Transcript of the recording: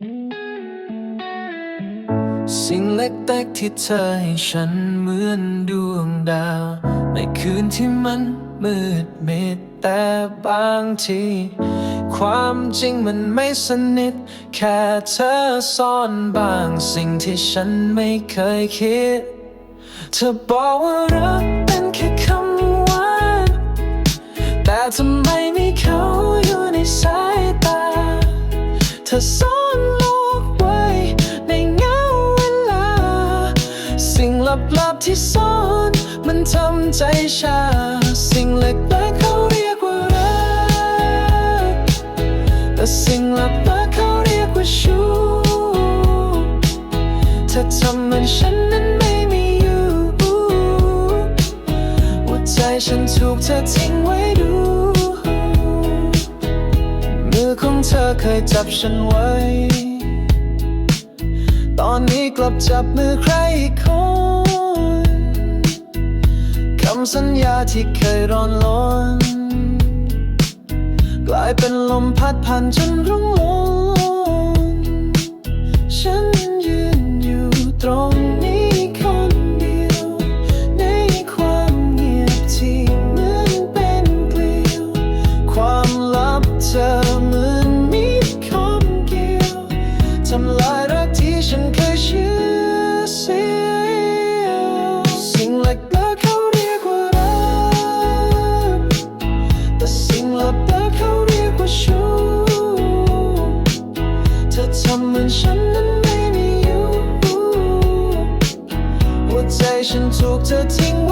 สิ่งเล็กๆที่เธอให้ฉันเหมือนดวงดาว ในคืนที่มันมืดมิดแต่บางที ความจริงมันไม่สนิท แค่เธอซ่อนบางสิ่งที่ฉันไม่เคยคิด เธอบอกว่ารักเป็นแค่คำหวานแต่ทำไมไม่เขาอยู่ในสายตา เธอซ่อน ลับที่ซ่อน มันทำใจชา สิ่งเล็กๆเขาเรียกว่ารักแต่สิ่งลับๆเขาเรียกว่าชู้เธอทำเหมือนฉันนั้นไม่มีอยู่หัวใจฉันถูกเธอทิ้งไว้ดูมือของเธอเคยจับฉันไว้ ตอนนี้กลับจับมือใครอีกคนำสัญญาที่เคยร้อนลน กลายเป็นลมพัดผ่านจนรุ่งลง 深触着心。